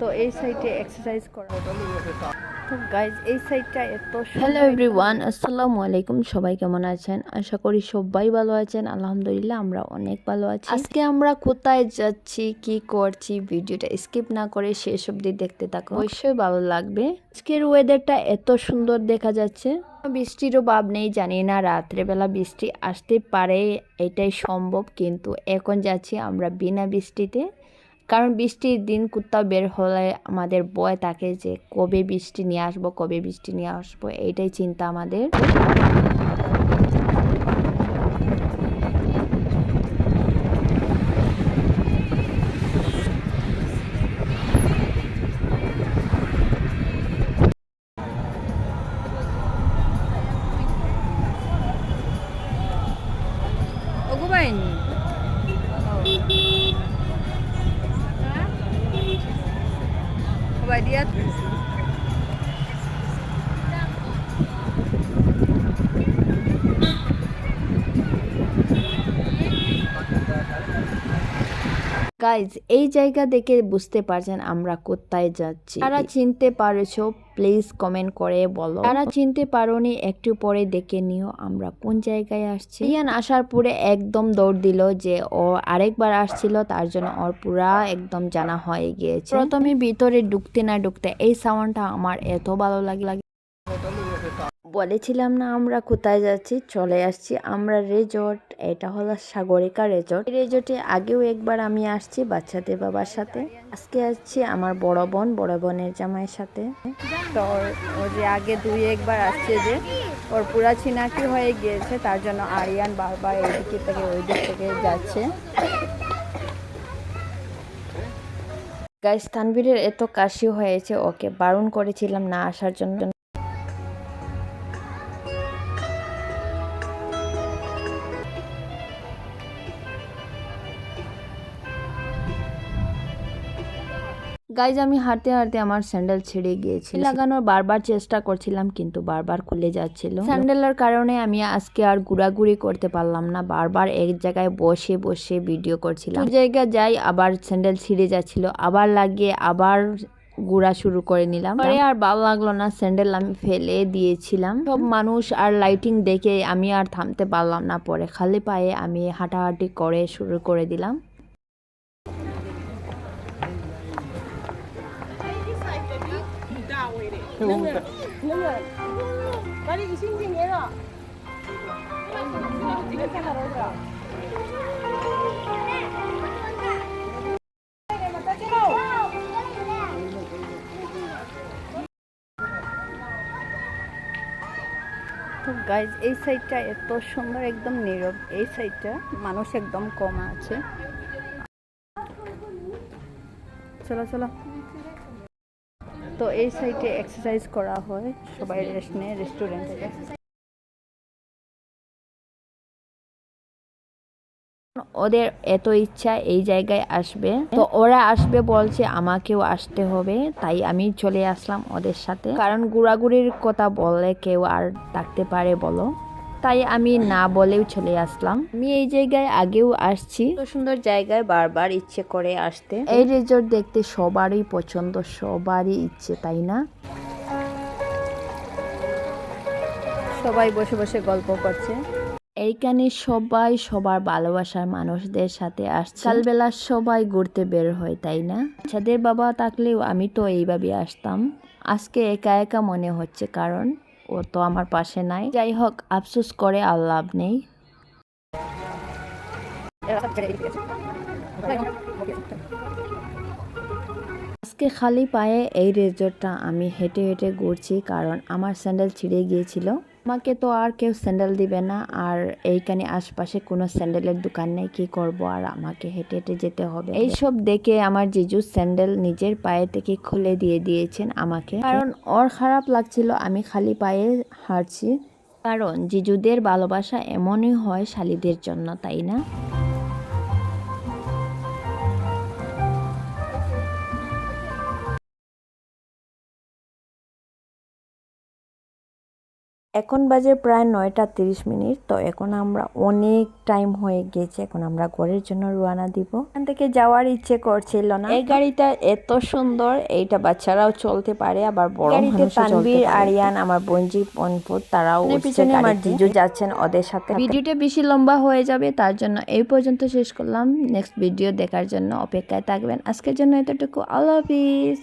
তো এই সাইডে এক্সারসাইজ করা এত হ্যালো এভরিওয়ান আসসালামু আলাইকুম। সবাই কেমন আছেন? আশা করি সবাই ভালো আছেন। আলহামদুলিল্লাহ, আমরা অনেক ভালো আছি। আজকে আমরা কোথায় যাচ্ছি, কি করছি, ভিডিওটা স্কিপ না করে শেষ অবধি দেখতে থাকো। অবশ্যই ভালো লাগবে। আজকের ওয়েদারটা এত সুন্দর দেখা যাচ্ছে। বৃষ্টিরও ভাব নেই, জানি না, রাত্রেবেলা বৃষ্টি আসতে পারে, এটাই সম্ভব। কিন্তু এখন যাচ্ছি আমরা বিনা বৃষ্টিতে। কারণ বৃষ্টির দিন কোথাও বের হলে আমাদের বয় থাকে যে কবে বৃষ্টি নিয়ে আসব, কবে বৃষ্টি নিয়ে আসব, এইটাই চিন্তা আমাদের। 오 গাইজ এই জায়গা দেখে বুঝতে পারছেন আমরা কোথায় যাচ্ছি। তারা চিনতে পারেছো প্লিজ কমেন্ট করে বলো। তারা চিনতে পারোনি, একটু পরে দেখে নিও আমরা কোন জায়গায় আসছি। ইয়ান আসার পরে একদম দৌড় দিল যে ও আরেকবার আসছিল, তার জন্য ওর পুরা একদম জানা হয়ে গিয়েছে। প্রথমে ভিতরে ঢুকতে না ঢুকতে এই সাউন্ডটা আমার এত ভালো লাগে বলেছিলাম না আমরা কোথায় যাচ্ছি? চলে আসছি আমরা রেজর্ট এটা হলো সাগরিকা রেজর্ট রেজর্টে আগেও একবার আমি আসছি বাচ্চাদের বাবার সাথে। আজকে আসছি আমার বড় বোন বড় বোনের জামাইয়ের সাথে। তো ও যে আগে দুই একবার আসছে যে ওর পুরা চিনাকি হয়ে গিয়েছে তার জন্য আরিয়ান বারবার এইদিকে থেকে ওই দিক থেকে যাচ্ছে। গাইস তানভীরের এত কাশি হয়েছে ওকে বারণ করেছিলাম না আসার জন্য। গাইজ আমি হাঁটতে হাঁটতে আমার স্যান্ডেল ছেড়ে গিয়েছি লাগানোর বারবার চেষ্টা করছিলাম, কিন্তু বারবার খুলে যাচ্ছিল। স্যান্ডেলের কারণে আমি আজকে আর ঘোরাঘুরি করতে পারলাম না। বারবার এক জায়গায় বসে বসে ভিডিও করছিলাম। জায়গায় যাই, আবার স্যান্ডেল ছিঁড়ে যাচ্ছিল। আবার লাগিয়ে আবার ঘোরা শুরু করে নিলাম। পরে আর ভালো লাগল না স্যান্ডেল আমি ফেলে দিয়েছিলাম। সব মানুষ আর লাইটিং দেখে আমি আর থামতে পারলাম না। পরে খালি পায়ে আমি হাঁটাহাঁটি করে শুরু করে দিলাম। তো গাইজ এই সাইডটা এত সুন্দর একদম নীরব। এই সাইডটা মানুষ একদম কম আছে। চলো চলো। তো এই সাইডে এক্সারসাইজ করা হয় সবাই রেস্ট নেয় রেস্টুরেন্টে ওদের এত ইচ্ছা এই জায়গায় আসবে। তো ওরা আসবে বলছে আমাকেও আসতে হবে, তাই আমি চলে আসলাম ওদের সাথে। কারণ ঘোরাঘুরির কথা বললে কেউ আর ডাকতে পারে বলো। তাই আমি না বলেও চলে আসলাম। আমি এই জায়গায় আগেও আসছি। তো সুন্দর জায়গায় বারবার ইচ্ছে করে আসতে। এই রিসোর্ট দেখতে সবারই পছন্দ সবারই ইচ্ছে তাই না? সবাই বসে বসে গল্প করছে। এইখানে সবাই সবার ভালোবাসার মানুষদের সাথে আসছে। কালবেলা সবাই ঘুরতে বের হয় তাই না? বাচ্চাদের বাবা থাকলেও আমি তো এইভাবে আসতাম। আজকে একা একা মনে হচ্ছে কারণ? ও তো আমার পাশে নাই। যাই হোক, আফসোস করে আর লাভ নেই। আজকে খালি পায়ে এই রেজর্টটা আমি হেঁটে হেঁটে ঘুরছি, কারণ আমার স্যান্ডেল ছিঁড়ে গিয়েছিল। আমাকে তো আর কেউ স্যান্ডেল দিবে না, আর এইখানে আশপাশে কোনো স্যান্ডেলের দোকান নেই, কি করব আর আমাকে হেঁটে হেঁটে যেতে হবে। এইসব দেখে আমার জিজু স্যান্ডেল নিজের পায়ে থেকে খুলে দিয়ে দিয়েছেন আমাকে। কারণ ওর খারাপ লাগছিল, আমি খালি পায়ে হাঁটছি। কারণ জিজুদের ভালোবাসা এমনই হয় শালিদের জন্য, তাই না? এখন বাজে প্রায় নয়টা তিরিশ মিনিট তো এখন আমরা অনেক টাইম হয়ে গেছে এখন আমরা ঘরের জন্য রওনা দিব। এখান থেকে যাওয়ার ইচ্ছে করছিল না। এই গাড়িটা এত সুন্দর এইটা বাচ্চারাও চলতে পারে আবার বড় আরিয়ান আমার বঞ্জি পনপুর তারাও পিছনে আমার জিজু যাচ্ছেন ওদের সাথে। ভিডিওটা বেশি লম্বা হয়ে যাবে তার জন্য এই পর্যন্ত শেষ করলাম। নেক্সট ভিডিও দেখার জন্য অপেক্ষায় থাকবেন। আজকের জন্য এতটুকু। আল্লাহ হাফিজ।